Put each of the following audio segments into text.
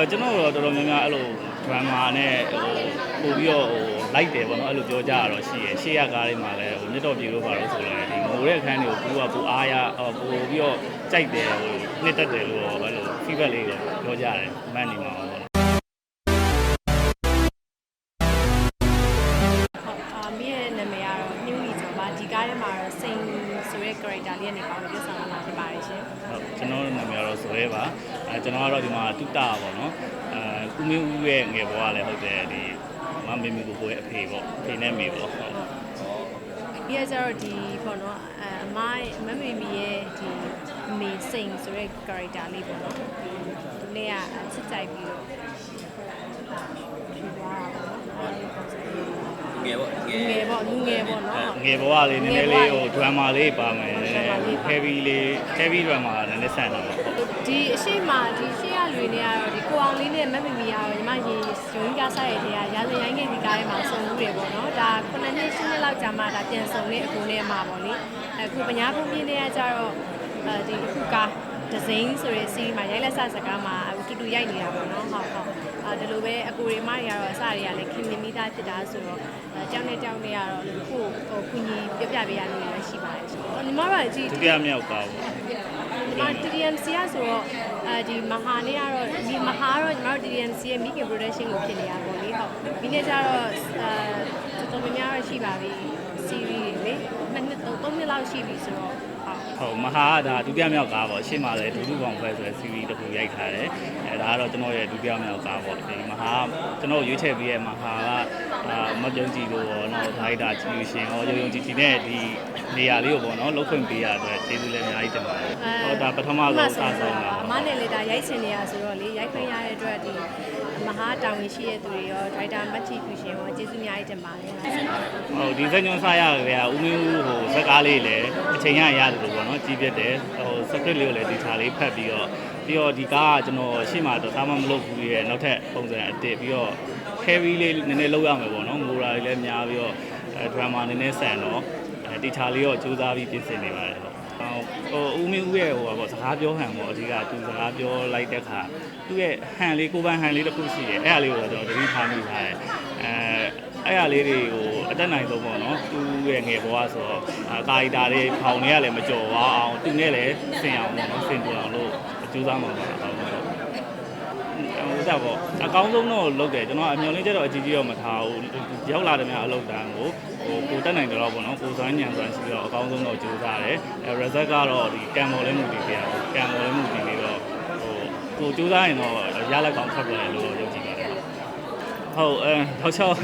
အဲကျွန်တော်တို့တော်တော်များများအဲ့လို drama နဲ့ဟိုပို့ပြီးတော့ဟိုလိုက်တယ်ပေါ့နော်အဲ့လိုပြောကြရတော့ရှိရရှေ့ရကားလေးမှာလည်းဟိုမြတ်တော်ပြေလို့ပါတော့ဆိုလည်းဒီငိုတဲ့အခန်းတွေကိုပူကပူအားရဟိုပို့ပြီးတော့ကြိုက်တယ်ဟိုနှစ်တက်တယ်လို့အဲ့လို feedback လေးတော့ပြောကြတယ်မန်နေမှာပေါ့နော်ဟုတ်အာမင်းရဲ့နာမည်ကတော့နှူးလီကျော်ပါဒီကားထဲမှာတော့စိန်ဆိုတဲ့ character လေးကနေပါဝင်ပြဆောင်လာမှာဖြစ်ပါတယ်ရှင်ဟုတ်ကျွန်တော်တို့နာမည်ကတော့ဇွဲပါ အဲကျွန်တော်ကတော့ဒီမှာတုတ္တပါပေါ့နော်အဲကုမင်းဦးရဲ့ငယ်ဘဝလည်းဟုတ်တယ်ဒီမမေမီကိုကိုရဲ့အဖေပေါ့အဖေနဲ့မေပေါ့ဟုတ်ပြီးရကျတော့ဒီပေါ့နော်အအမမမီမီရဲ့ဒီအမေစိန်ဆိုတဲ့ character လေးပေါ့နော်ဒီနေ့ကချစ်ကြိုက်ပြီးတော့ဖြေသွားတာပေါ့နော် ငယ်ပေါ့ငယ်ငယ်ပေါ့လူငယ်ပေါ့နော် ငယ်ဘဝလေးနည်းနည်းလေးဟို drama လေးပါမယ် drama လေးပါ heavy လေး heavy drama နည်းနည်းဆန်တာပေါ့ဟုတ်ဒီအရှိမဒီရှေ့ရလွေနေရတော့ဒီကိုအောင်လေးနဲ့မမမီရတော့ညီမရေရုံးကားစားရတဲ့ကရာဇရိုင်းငယ်ဒီကားထဲမှာစုံမှုတယ်ပေါ့နော်ဒါ9နှစ်10နှစ်လောက်ကြာမှဒါပြန်စုံတဲ့အကူနဲ့မှာပေါ့လေအခုပညာဖုန်းပြင်းတွေကကြတော့အဲဒီအခုကား ဒဇိန်ဆိုတဲ့စီးမှာရိုက်လက်ဆစကားမှာအခုတူတူရိုက်နေတာပေါ့နော်ဟုတ်ဟုတ်အဲဒီလိုပဲအကူတွေမတွေကတော့အစတွေကလည်းခင်မင်မိသားဖြစ်တာဆိုတော့အဲကြောင်းနဲ့ကြောင်းနဲ့ကတော့ခုဟိုကုညီပြပြပေးရလို့လည်းရှိပါတယ်ရှင်ညီမတို့ကဒီဒုတိယမြောက်ပါပေါ့ဒီ TDMC ကဆိုတော့အဲဒီမဟာနဲ့ကတော့ဒီမဟာကတော့ညီမတို့ TDMC ရဲ့ Meek Production ကိုဖြစ်နေတာပေါ့လေဟုတ်ဒီနေ့ကျတော့အဲတော်တော်များများတော့ရှိပါပြီ series တွေလေနှစ်နှစ်သုံးသုံးနှစ်လောက်ရှိပြီဆိုတော့ဟုတ်ဟုတ်မဟာကဒါဒုတိယမြောက်ကားပေါ့ရှေ့မှာလည်းဒုဒုကောင်ဖွဲဆိုတဲ့ series တစ်ခုရိုက်ထားတယ် အဲဒါကတော့ကျွန်တော်ရဲ့ဒုတိယမြောက်ကားပေါ့ဒီမဟာကျွန်တော်ရွေးချယ်ပြီးရဲ့မဟာကအာမပြုံးကြည့်လို့ပေါ့နော်ဒါရိုက်တာကြည့်လို့ရှင်ဟောရုံရုံကြည့်ကြည့်နဲ့ဒီနေရာလေးကိုပေါ့နော်လုတ်ခွင့်ပေးရတဲ့ကျေးဇူးလည်းအများကြီးတင်ပါတယ်ဟုတ်ဒါပထမဆုံးစဆုံးတာအမနဲ့လေဒါရိုက်ချင်နေရဆိုတော့လေရိုက်ခွင့်ရတဲ့အတွက်ဒီမဟာတောင်ဝင်ရှိတဲ့သူတွေရောဒရိုက်တာမတ်ချီကျူရှင်ရောကျေးဇူးအများကြီးတင်ပါတယ်ဟုတ်ဒီစက်ညွန်စားရကြရဦးမင်းဦးဟိုဇက်ကားလေးလည်းအချိန်ရရတယ်လို့ပေါ့နော်ကြီးပြတ်တယ်ဟို script လေးကိုလည်းဒီချာလေးဖတ်ပြီးတော့ ပြီးတော့ဒီကားကကျွန်တော်ရှေ့မှာတော့သားမမလုပ်ဘူးရဲ့နောက်ထပ်ပုံစံအစ်စ်ပြီးတော့ heavy လေးနည်းနည်းလောက်ရမယ်ပေါ့နော်ငိုရာလေးလည်းများပြီးတော့အဲ drama နည်းနည်းဆန်တော့အဲဒီချာလေးတော့စူးစမ်းပြီးပြင်ဆင်နေပါတယ်ဟုတ်ဟိုဦးမင်းဦးရဲ့ဟိုပါပေါ့စကားပြောဟန်ပေါ့အဓိကသူစကားပြောလိုက်တဲ့ခါသူ့ရဲ့ဟန်လေးကိုပန်းဟန်လေးတစ်ခုရှိတယ်အဲ့ဒါလေးကိုတော့ကျွန်တော်တတိထားမိထားတယ်အဲအဲ့ဒါလေးတွေကိုအတက်နိုင်ဆုံးပေါ့နော်သူ့ရဲ့ငယ်ဘဝဆိုတော့အာကာရီတာတွေဖောင်တွေကလည်းမကြော်ဝအောင်သူနဲ့လည်းဆင်အောင်ပေါ့နော်ဆင်တူအောင်လို့ ကြိုးစားမှာပါဟုတ်ဟုတ်ဟိုစားပေါ့အကောင်းဆုံးတော့လုပ်တယ်ကျွန်တော်အမျော်လင့်ချက်တော့အကြီးကြီးတော့မထားဘူးရောက်လာတဲ့များအလုပ်တန်းကိုဟိုကိုတက်နိုင်တယ်တော့ပေါ့နော်ကိုစွမ်းညံစွမ်းရှိပြီးတော့အကောင်းဆုံးတော့ကြိုးစားတယ်အဲ result ကတော့ဒီကံပေါ်လေးမှုတည်ပြရကံပေါ်လေးမှုတည်ပြီးတော့ဟိုကိုကြိုးစားရင်တော့ရလက်ကောင်ထွက်တယ်လို့ယုံကြည်ပါတယ်ဟုတ်အဲတော့ချောင်း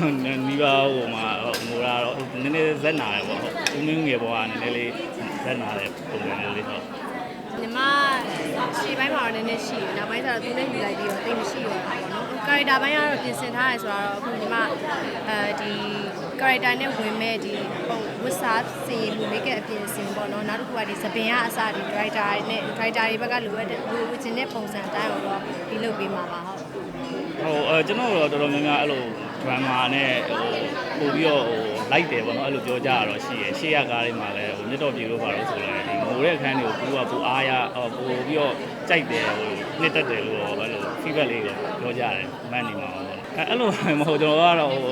နီးပါးဟိုမှာငိုတာတော့နည်းနည်းဇက်နာတယ်ပေါ့ဟုတ်ဦးမင်းငယ်ပေါ်ကနည်းနည်းလေးဇက်နာတဲ့ပုံစံမျိုးလေးဟုတ် ညီမရှေ့ပိုင်းမှာတော့နည်းနည်းရှိတယ်နောက်ပိုင်းကျတော့သူနဲ့ယူလိုက်ပြီးတော့တိတ်မရှိတော့ဘူးပေါ့နော်ကာရီတာပိုင်းကတော့ပြင်ဆင်ထားရဲဆိုတော့အခုညီမအဲဒီကာရီတာနဲ့ဝင်မဲ့ဒီဟိုဝတ်စားစီလူမိကအပြင်ဆင်ပေါ့နော်နောက်တစ်ခုကဒီသပင်ကအစားဒီဒရိုက်တာနဲ့ဒရိုက်တာတွေဘက်ကလိုအပ်တဲ့လူဝချင်တဲ့ပုံစံအတိုင်းတော့ဒီလုပ်ပေးမှာပါဟုတ်ဟိုအဲကျွန်တော်တို့တော်တော်များများအဲ့လို drama နဲ့ဟိုပို့ပြီးတော့ဟို လိုက်တယ်ပေါ့နော်အဲ့လိုပြောကြရတော့ရှိရရှေ့ရကားလေးမှာလည်းဟိုမြတ်တော်ပြေလို့ပါတော့ဆိုလည်းဒီငိုတဲ့အခန်းတွေကိုပူကပူအားရဟိုပို့ပြီးတော့ကြိုက်တယ်ဟိုနှစ်တက်တယ်လို့အဲ့လို feedback လေးတော့ပြောကြတယ်မန်နေမှာပေါ့ အဲအဲ့လိုမဟုတ်ကျွန်တော်ကတော့ဟို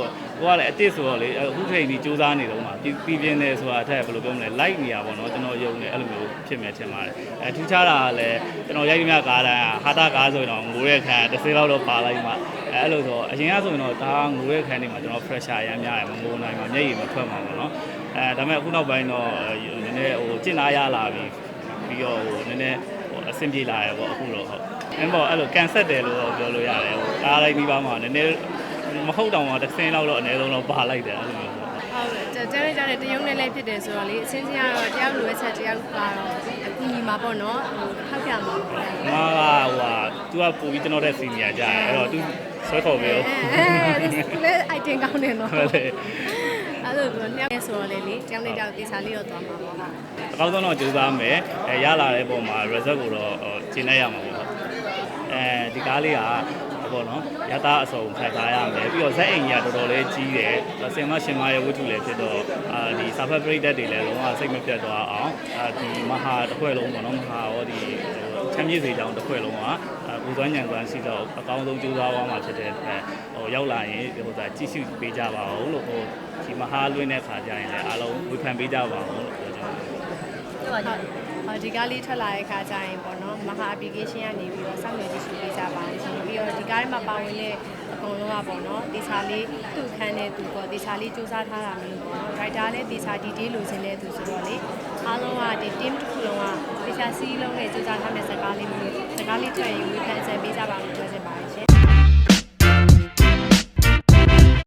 ကိုကလည်းအစ်စ်ဆိုတော့လေအခုချိန်ကြီးစူးစမ်းနေတော့မှပြီးပြင်းနေဆိုတာအထက်ဘယ်လိုပြောမလဲ like နေရပါတော့ကျွန်တော်ယုံနေအဲ့လိုမျိုးဖြစ်မယ်ထင်ပါတယ်အဲထူးခြားတာကလည်းကျွန်တော်ရိုက်ပြီးမြကားတိုင်းဟာတာကားဆိုရင်တော့ငိုတဲ့အခန်းတစ်စင်းလောက်တော့ပါလိုက်မှအဲအဲ့လိုဆိုအရင်ကဆိုရင်တော့ဒါငိုတဲ့အခန်းတွေမှာကျွန်တော် pressure ရမ်းများတယ်မငိုနိုင်မှာမျက်ရည်မထွက်မှာပေါ့နော်အဲဒါပေမဲ့အခုနောက်ပိုင်းတော့နည်းနည်းဟိုကျင့်သားရလာပြီပြီးတော့ဟိုနည်းနည်းဟို အဆင်ပြေလာရပေါ့အခုတော့ဟုတ်အဲ့ပေါ့အဲ့လိုကန်ဆက်တယ်လို့ပြောလို့ရတယ်ဟိုကားလိုက်ပြီးပါမှနည်းနည်းမဟုတ်တော့မှတစ်စင်းလောက်တော့အနည်းဆုံးတော့ပါလိုက်တယ်အဲ့လိုမျိုးပေါ့ဟုတ်တယ်ကျန်တဲ့ကျန်တဲ့တရုံနဲ့လည်းဖြစ်တယ်ဆိုတော့လေအချင်းချင်းကတော့တယောက်လိုပဲချက်တယောက်ကတော့အကူညီမှာပေါ့နော်ဟိုထောက်ပြမှာပေါ့။မာကဟိုဟာ तू ကပို့ပြီးကျွန်တော်တဲ့စီနီယာကြာတယ်အဲ့တော့ तू ဆွဲခေါ်ပေးဦးအဲလေ item ကောင်းတယ်နော်ဟုတ်တယ် အဲ့လိုပြောနှစ်ယောက်ဆိုတော့လေလေတယောက်နဲ့တယောက်တေချာလေးတော့သွားမှာပေါ့ဟုတ်အကောင်းဆုံးတော့ကြိုးစားမယ်အဲရလာတဲ့ပုံမှာ result ကိုတော့ဟိုကျင်းနေရမှာပေါ့ဟုတ်အဲဒီကားလေးကပေါ့နော်ရတာအစုံခိုင်ထားရမယ်ပြီးတော့ဇက်အိမ်ကြီးကတော်တော်လေးကြီးတယ်ဆင်မရှင်မရဲ့ဝတ္ထုလည်းဖြစ်တော့အာဒီစာဖတ်ပရိသတ်တွေလည်းလုံးဝစိတ်မပြတ်သွားအောင်အာဒီမဟာတစ်ခွဲလုံးပေါ့နော်မဟာရောဒီဟိုချမ်းမြေ့စေချောင်းတစ်ခွဲလုံးကအာ ဦးစွမ်းညံစွမ်းရှိတော့အကောင်းဆုံးကြိုးစားသွားမှာဖြစ်တဲ့အတွက်ဟိုရောက်လာရင်ဟိုဒါကြည့်ရှုပေးကြပါအောင်လို့ဟိုဒီမဟာလွင်းတဲ့ခါကျရင်လည်းအားလုံးဝေဖန်ပေးကြပါအောင်လို့ပြောချင်ပါတယ်ပြောပါကြဟုတ်ဟောဒီကားလေးထွက်လာတဲ့ခါကျရင်ပေါ့နော်မဟာ application ကနေပြီးတော့စောင့်နေကြည့်ရှုပေးကြပါအောင်ရှင်ပြီးတော့ဒီကားထဲမှာပါဝင်တဲ့အ ကုန်လုံးကပေါ့နော်တေချာလေးသူ့ခန်းတဲ့သူပေါ့တေချာလေးစူးစမ်းထားတာမျိုးပေါ့နော် writer လည်းတေချာ detail လိုချင်တဲ့သူဆိုတော့လေအားလုံးကဒီ team တစ်ခုလုံးကတေချာစီးလုံးနဲ့စူးစမ်းထားတဲ့စကားလေးမျိုးစကားလေးတွေ့ရင်ဝေဖန်စံပေးကြပါလို့ပြောချင်ပါတယ်ရှင်